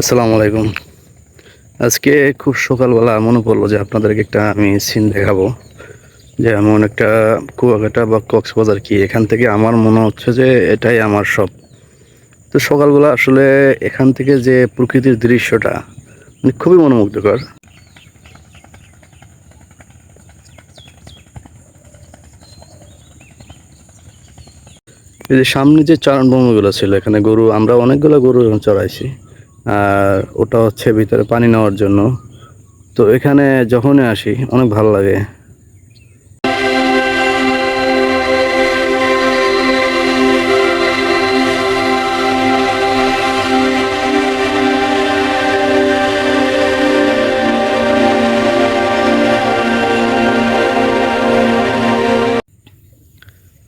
আসসালামু আলাইকুম। আজকে খুব সকালবেলা মনে পড়ল যে আপনাদেরকে একটা আমি সিন দেখাবো। যে এমন একটা কুয়াকাটা বা কক্সবাজার কি, এখান থেকে আমার মনে হচ্ছে যে এটাই আমার সব। তো সকালবেলা আসলে এখান থেকে যে প্রকৃতির দৃশ্যটা মানে খুবই মনোমুগ্ধকর। এই যে সামনে যে চারণ ভূমিগুলো ছিল এখানে গরু, আমরা অনেকগুলো গরু চড়াইছি। আর ওটা হচ্ছে ভিতরে পানি নেওয়ার জন্য। তো এখানে যখনই আসি, অনেক ভালো লাগে।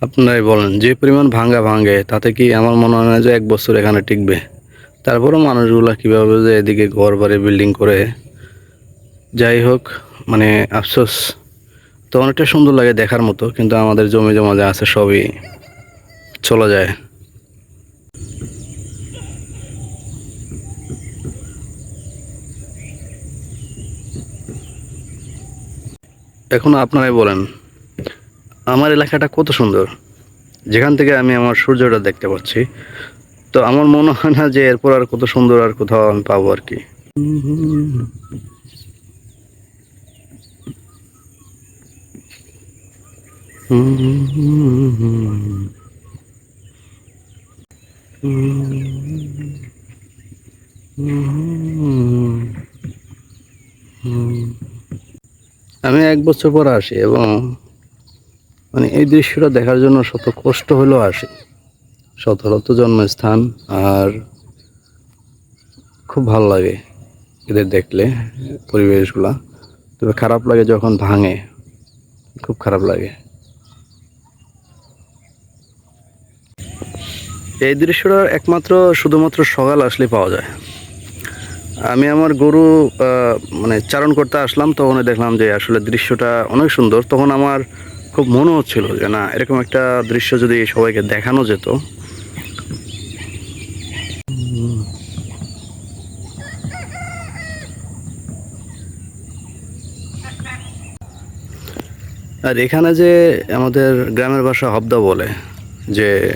আপনারাই বলেন, যে পরিমাণ ভাঙ্গা ভাঙে তাতে কি আমার মনে হয় না যে এক বছর এখানে টিকবে? তারপরও মানুষগুলা কীভাবে যে এদিকে ঘর বাড়ি বিল্ডিং করে, যাই হোক মানে আফসোস, তো অনেকটা সুন্দর লাগে দেখার মতো, কিন্তু আমাদের জমি জমা যা আছে সবই চলে যায়। এখন আপনারাই বলেন, আমার এলাকাটা কত সুন্দর? যেখান থেকে আমি আমার সূর্যটা দেখতে পাচ্ছি তো আমার মনে হয় না যে এরপর আর কত সুন্দর আর কোথাও আমি পাবো আর কি। আমি এক বছর পর আসি এবং মানে এই দৃশ্যটা দেখার জন্য শত কষ্ট হলেও আসি। শতরত জন্মস্থান আর খুব ভালো লাগে এদের দেখলে পরিবেশগুলা। তবে খারাপ লাগে যখন ভাঙে, খুব খারাপ লাগে। এই দৃশ্যটা একমাত্র, শুধুমাত্র সকাল আসলে পাওয়া যায়। আমি আমার গরু মানে চারণ করতে আসলাম, তখন দেখলাম যে আসলে দৃশ্যটা অনেক সুন্দর। তখন আমার খুব মনে হচ্ছিল যে না, এরকম একটা দৃশ্য যদি সবাইকে দেখানো যেত আর এখানে যে আমাদের গ্রামের ভাষা হবদা বলে, যে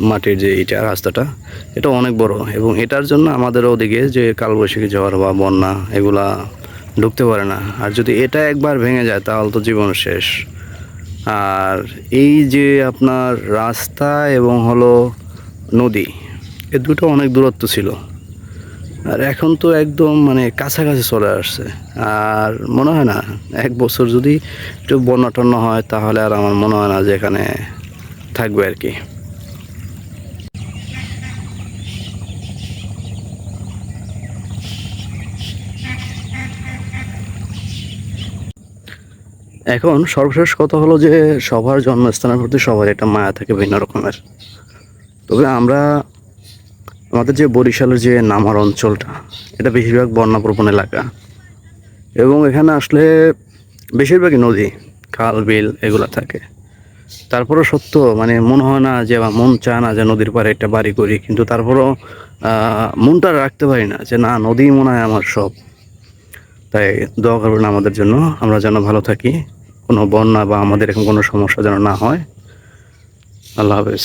মাটির যে ইটা, রাস্তাটা, এটা অনেক বড়। এবং এটার জন্য আমাদের ওদিকে যে কালবৈশাখী ঝড় বা বন্যা, এগুলা ঢুকতে পারে না। আর যদি এটা একবার ভেঙে যায়, তাহলে তো জীবন শেষ। আর এই যে আপনার রাস্তা এবং হলো নদী, এ দুটো অনেক দূরত্ব ছিল। আর এখন তো একদম মানে কাছাকাছি চলে আসছে। আর মনে হয় না, এক বছর যদি একটু বন্যা টন্যা হয়, তাহলে আর আমার মনে হয় না যে এখানে থাকবে আর কি। এখন সর্বশেষ কথা হলো যে, সবার জন্মস্থানের প্রতি সবার একটা মায়া থাকে ভিন্ন রকমের। তবে আমরা আমাদের যে বরিশালের যে নামার অঞ্চলটা, এটা বেশিরভাগ বন্যাপ্রবণ এলাকা। এবং এখানে আসলে বেশিরভাগই নদী, খাল, বিল এগুলো থাকে। তারপরও সত্য মানে মনে হয় না যে, মন চায় না যে নদীর পাড়ে একটা বাড়ি করি, কিন্তু তারপরও মনটা রাখতে পারি না যে, না, নদী মনে হয় আমার সব। তাই দোয়া করবেন আমাদের জন্য, আমরা যেন ভালো থাকি, কোনো বন্যা বা আমাদের এরকম কোনো সমস্যা যেন না হয়। আল্লাহ হাফেজ।